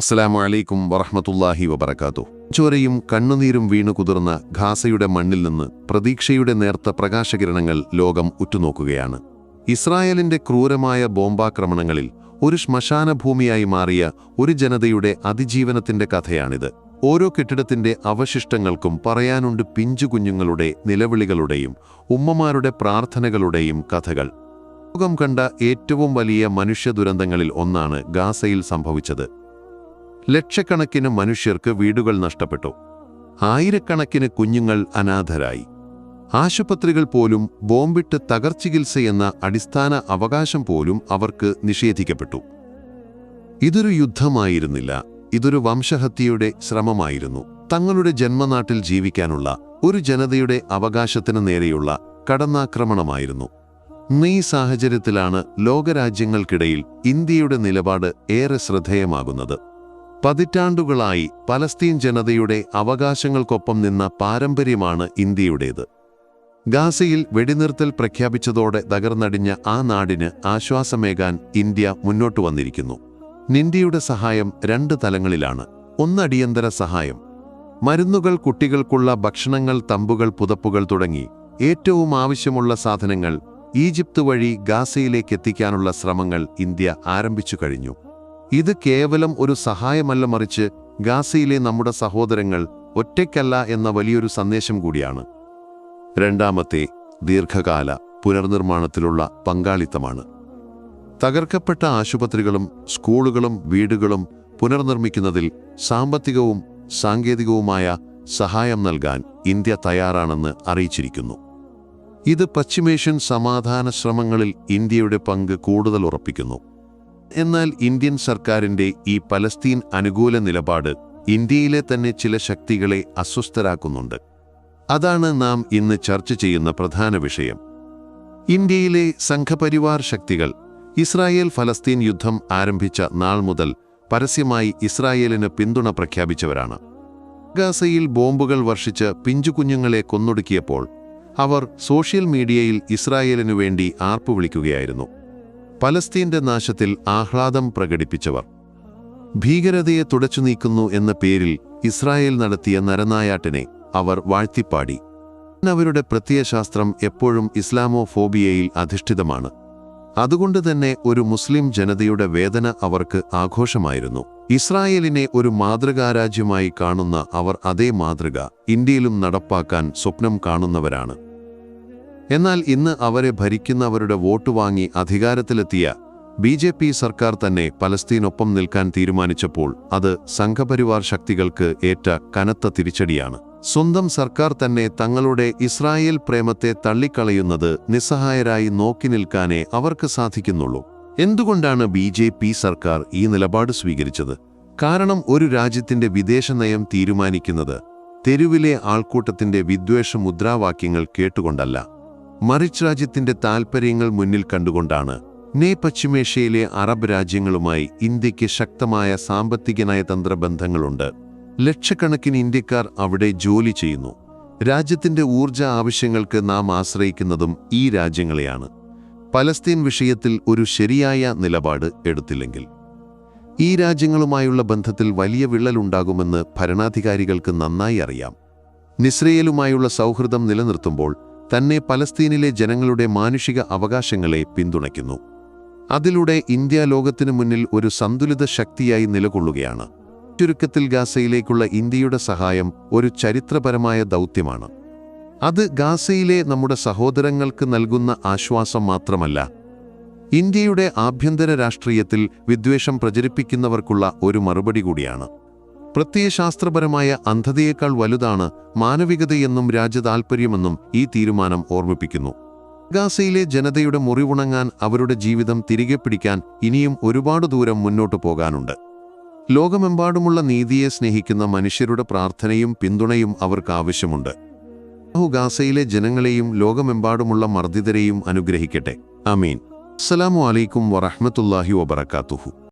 അസ്സലാമു അലൈക്കും വറഹ്മത്തുള്ളാഹി വബറകാതുഹു. ചോരയും കണ്ണുനീരും വീണു കുതിർന്ന ഖാസയുടെ മണ്ണിൽ നിന്ന് പ്രതീക്ഷയുടെ നേർത്ത പ്രകാശകിരണങ്ങൾ ലോകം ഉറ്റുനോക്കുകയാണ്. ഇസ്രായേലിന്റെ ക്രൂരമായ ബോംബാക്രമണങ്ങളിൽ ഒരു ശ്മശാന ഭൂമിയായി മാറിയ ഒരു ജനതയുടെ അതിജീവനത്തിന്റെ കഥയാണിത്. ഓരോ കെട്ടിടത്തിന്റെ അവശിഷ്ടങ്ങൾക്കും പറയാനുണ്ട് പിഞ്ചുകുഞ്ഞുങ്ങളുടെ നിലവിളികളുടെയും ഉമ്മമാരുടെ പ്രാർത്ഥനകളുടെയും കഥകൾ. ലോകം കണ്ട ഏറ്റവും വലിയ മനുഷ്യ ദുരന്തങ്ങളിൽ ഒന്നാണ് ഗാസയിൽ സംഭവിച്ചത്. ലക്ഷക്കണക്കിന് മനുഷ്യർക്ക് വീടുകൾ നഷ്ടപ്പെട്ടു. ആയിരക്കണക്കിന് കുഞ്ഞുങ്ങൾ അനാഥരായി. ആശുപത്രികൾ പോലും ബോംബിട്ട് തകർച്ചികിത്സയെന്ന അടിസ്ഥാന അവകാശം പോലും അവർക്ക് നിഷേധിക്കപ്പെട്ടു. ഇതൊരു യുദ്ധമായിരുന്നില്ല ഇതൊരു വംശഹത്യയുടെ ശ്രമമായിരുന്നു. തങ്ങളുടെ ജന്മനാട്ടിൽ ജീവിക്കാനുള്ള ഒരു ജനതയുടെ അവകാശത്തിന് നേരെയുള്ള കടന്നാക്രമണമായിരുന്നു. ഈ സാഹചര്യത്തിലാണ് ലോകരാജ്യങ്ങൾക്കിടയിൽ ഇന്ത്യയുടെ നിലപാട് ഏറെ ശ്രദ്ധേയമാകുന്നത്. പതിറ്റാണ്ടുകളായി പലസ്തീൻ ജനതയുടെ അവകാശങ്ങൾക്കൊപ്പം നിന്ന പാരമ്പര്യമാണ് ഇന്ത്യയുടേത്. ഗാസയിൽ വെടിനിർത്തൽ പ്രഖ്യാപിച്ചതോടെ തകർന്നടിഞ്ഞ ആ നാടിന് ആശ്വാസമേകാൻ ഇന്ത്യ മുന്നോട്ടു വന്നിരിക്കുന്നു. നിന്ത്യയുടെ സഹായം രണ്ട് തലങ്ങളിലാണ്. ഒന്നടിയന്തര സഹായം. മരുന്നുകൾ കുട്ടികൾക്കുള്ള ഭക്ഷണങ്ങൾ തമ്പുകൾ പുതപ്പുകൾ തുടങ്ങി ഏറ്റവും ആവശ്യമുള്ള സാധനങ്ങൾ ഈജിപ്ത് വഴി ഗാസയിലേക്ക് എത്തിക്കാനുള്ള ശ്രമങ്ങൾ ഇന്ത്യ ആരംഭിച്ചു കഴിഞ്ഞു. ഇത് കേവലം ഒരു സഹായമല്ല മറിച്ച് ഗാസയിലെ നമ്മുടെ സഹോദരങ്ങൾ ഒറ്റയ്ക്കല്ല എന്ന വലിയൊരു സന്ദേശം കൂടിയാണ്. രണ്ടാമത്തെ ദീർഘകാല പുനർനിർമ്മാണത്തിലുള്ള പങ്കാളിത്തമാണ്. തകർക്കപ്പെട്ട ആശുപത്രികളും സ്കൂളുകളും വീടുകളും പുനർനിർമ്മിക്കുന്നതിൽ സാമ്പത്തികവും സാങ്കേതികവുമായ സഹായം നൽകാൻ ഇന്ത്യ തയ്യാറാണെന്ന് അറിയിച്ചിരിക്കുന്നു. ഇത് പശ്ചിമേഷ്യൻ സമാധാന ശ്രമങ്ങളിൽ ഇന്ത്യയുടെ പങ്ക് കൂടുതൽ ഉറപ്പിക്കുന്നു. എന്നാൽ ഇന്ത്യൻ സർക്കാരിന്റെ ഈ പലസ്തീൻ അനുകൂല നിലപാട് ഇന്ത്യയിലെ തന്നെ ചില ശക്തികളെ അസ്വസ്ഥരാക്കുന്നുണ്ട്. അതാണ് നാം ഇന്ന് ചർച്ച ചെയ്യുന്ന പ്രധാന വിഷയം. ഇന്ത്യയിലെ സംഘപരിവാർ ശക്തികൾ ഇസ്രായേൽ ഫലസ്തീൻ യുദ്ധം ആരംഭിച്ച നാൾ മുതൽ പരസ്യമായി ഇസ്രായേലിന് പിന്തുണ പ്രഖ്യാപിച്ചവരാണ്. ഗാസയിൽ ബോംബുകൾ വർഷിച്ച് പിഞ്ചുകുഞ്ഞുങ്ങളെ കൊന്നൊടുക്കിയപ്പോൾ അവർ സോഷ്യൽ മീഡിയയിൽ ഇസ്രായേലിനു വേണ്ടി ആർപ്പു പലസ്തീന്റെ നാശത്തിൽ ആഹ്ലാദം പ്രകടിപ്പിച്ചവർ. ഭീകരതയെ തുടച്ചു നീക്കുന്നു എന്ന പേരിൽ ഇസ്രായേൽ നടത്തിയ നരനായാട്ടിനെ അവർ വാഴ്ത്തിപ്പാടി. അവരുടെ പ്രത്യയശാസ്ത്രം എപ്പോഴും ഇസ്ലാമോഫോബിയയിൽ അധിഷ്ഠിതമാണ്. അതുകൊണ്ട് തന്നെ ഒരു മുസ്ലിം ജനതയുടെ വേദന അവർക്ക് ആഘോഷമായിരുന്നു. ഇസ്രായേലിനെ ഒരു മാതൃകാരാജ്യമായി കാണുന്ന അവർ അതേ മാതൃക ഇന്ത്യയിലും നടപ്പാക്കാൻ സ്വപ്നം കാണുന്നവരാണ്. എന്നാൽ ഇന്ന് അവരെ ഭരിക്കുന്നവരുടെ വോട്ട് വാങ്ങി അധികാരത്തിലെത്തിയ ബി ജെ പി സർക്കാർ തന്നെ പലസ്തീനൊപ്പം നിൽക്കാൻ തീരുമാനിച്ചപ്പോൾ അത് സംഘപരിവാർ ശക്തികൾക്ക് ഏറ്റ കനത്ത തിരിച്ചടിയാണ്. സ്വന്തം സർക്കാർ തന്നെ തങ്ങളുടെ ഇസ്രായേൽ പ്രേമത്തെ തള്ളിക്കളയുന്നത് നിസ്സഹായരായി നോക്കി നിൽക്കാനേ അവർക്ക് സാധിക്കുന്നുള്ളൂ. എന്തുകൊണ്ടാണ് ബി ജെ പി സർക്കാർ ഈ നിലപാട് സ്വീകരിച്ചത്? കാരണം ഒരു രാജ്യത്തിന്റെ വിദേശ നയം തീരുമാനിക്കുന്നത് തെരുവിലെ ആൾക്കൂട്ടത്തിന്റെ വിദ്വേഷ മുദ്രാവാക്യങ്ങൾ കേട്ടുകൊണ്ടല്ല. മറിച്ച് രാജ്യത്തിന്റെ താൽപ്പര്യങ്ങൾ മുന്നിൽ കണ്ടുകൊണ്ടാണ് നേ പശ്ചിമേഷ്യയിലെ അറബ് രാജ്യങ്ങളുമായി ഇന്ത്യയ്ക്ക് ശക്തമായ സാമ്പത്തിക നയതന്ത്ര ബന്ധങ്ങളുണ്ട് ലക്ഷക്കണക്കിന് ഇന്ത്യക്കാർ അവിടെ ജോലി ചെയ്യുന്നു. രാജ്യത്തിന്റെ ഊർജ ആവശ്യങ്ങൾക്ക് നാം ആശ്രയിക്കുന്നതും ഈ രാജ്യങ്ങളെയാണ്. പലസ്തീൻ വിഷയത്തിൽ ഒരു ശരിയായ നിലപാട് എടുത്തില്ലെങ്കിൽ. ഈ രാജ്യങ്ങളുമായുള്ള ബന്ധത്തിൽ വലിയ വിള്ളലുണ്ടാകുമെന്ന് ഭരണാധികാരികൾക്ക് നന്നായി അറിയാം. നിസ്രയേലുമായുള്ള സൗഹൃദം നിലനിർത്തുമ്പോൾ തന്നെ പലസ്തീനിലെ ജനങ്ങളുടെ മാനുഷിക അവകാശങ്ങളെ പിന്തുണയ്ക്കുന്നു. അതിലൂടെ ഇന്ത്യ ലോകത്തിനു മുന്നിൽ ഒരു സന്തുലിത ശക്തിയായി നിലകൊള്ളുകയാണ്. ചുരുക്കത്തിൽ ഗാസയിലേക്കുള്ള ഇന്ത്യയുടെ സഹായം ഒരു ചരിത്രപരമായ ദൗത്യമാണ്. അത് ഗാസയിലെ നമ്മുടെ സഹോദരങ്ങൾക്ക് നൽകുന്ന ആശ്വാസം മാത്രമല്ല ഇന്ത്യയുടെ ആഭ്യന്തര രാഷ്ട്രീയത്തിൽ വിദ്വേഷം പ്രചരിപ്പിക്കുന്നവർക്കുള്ള ഒരു മറുപടി കൂടിയാണ്. പ്രത്യയശാസ്ത്രപരമായ അന്ധതയേക്കാൾ വലുതാണ് മാനവികതയെന്നും രാജ്യതാൽപര്യമെന്നും ഈ തീരുമാനം ഓർമ്മിപ്പിക്കുന്നു. ഗാസയിലെ ജനതയുടെ മുറിവുണങ്ങാൻ അവരുടെ ജീവിതം തിരികെ പിടിക്കാൻ ഇനിയും ഒരുപാട് ദൂരം മുന്നോട്ടു പോകാനുണ്ട്. ലോകമെമ്പാടുമുള്ള നീതിയെ സ്നേഹിക്കുന്ന മനുഷ്യരുടെ പ്രാർത്ഥനയും പിന്തുണയും അവർക്ക് ആവശ്യമുണ്ട്. അഹു ഗാസയിലെ ജനങ്ങളെയും ലോകമെമ്പാടുമുള്ള മർദ്ദിതരെയും അനുഗ്രഹിക്കട്ടെ. അമീൻ അസ്സലാമു അലൈക്കും വറഹ്മത്തുള്ളാഹി വബറകാതുഹു.